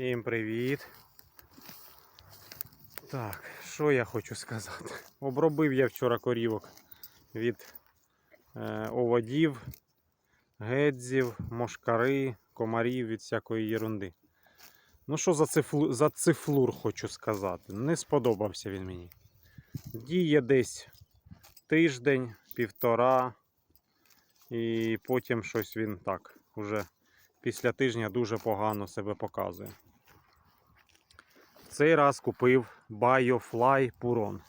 Всім привіт. Так, що я хочу сказати? Обробив я вчора корівок від е, оводів, гедзів, мошкари, комарів від всякої єрунди. Ну, що за, цифлу, за цифлур хочу сказати? Не сподобався він мені. Діє десь тиждень, півтора, і потім щось він так уже після тижня дуже погано себе показує. Цей раз купив Biofly Puron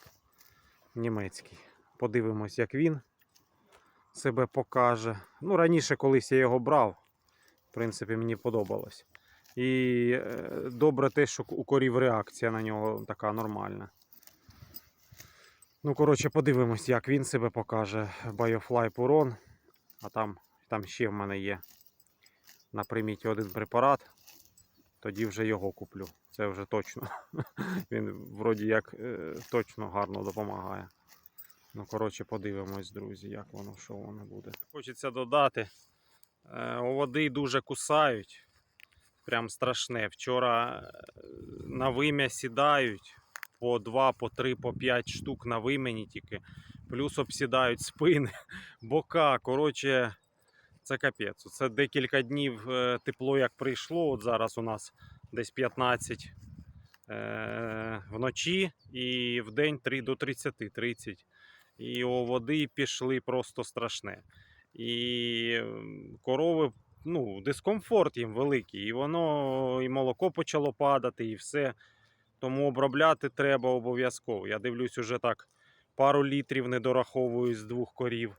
німецький. Подивимось, як він себе покаже. Ну, раніше колись я його брав. В принципі, мені подобалось. І е, добре те, що у корів реакція на нього така нормальна. Ну, коротше, подивимось, як він себе покаже. Biofly Puron. А там, там ще в мене є на приміті один препарат, тоді вже його куплю. Це вже точно. Він вроді як е, точно гарно допомагає. Ну, коротше, подивимось, друзі, як воно, що воно буде. Хочеться додати. Е, оводи дуже кусають. Прям страшне. Вчора е, на вим'я сідають по 2, по 3, по 5 штук на вимені тільки. Плюс обсідають спини, бока. Коротше, це капець. Це декілька днів е, тепло як прийшло. От зараз у нас десь 15 е, вночі і в день 3 до 30-30. І о, води пішли просто страшне. І корови, ну, дискомфорт їм великий. І воно і молоко почало падати, і все. Тому обробляти треба обов'язково. Я дивлюсь, уже так пару літрів не дораховую з двох корів.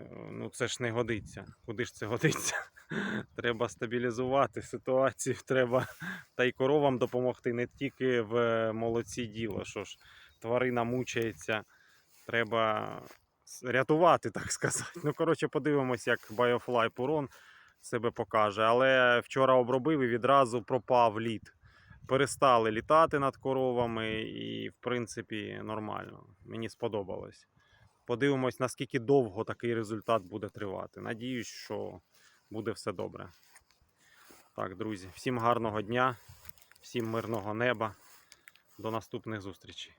Е, Ну, це ж не годиться. Куди ж це годиться? треба стабілізувати ситуацію, треба та й коровам допомогти не тільки в молоці діло, що ж тварина мучається. Треба рятувати, так сказати. Ну, коротше, подивимось, як Biofly Puron себе покаже. Але вчора обробив і відразу пропав лід. Перестали літати над коровами, і, в принципі, нормально. Мені сподобалось. Подивимось, наскільки довго такий результат буде тривати. Надіюсь, що буде все добре. Так, друзі, всім гарного дня, всім мирного неба. До наступних зустрічей.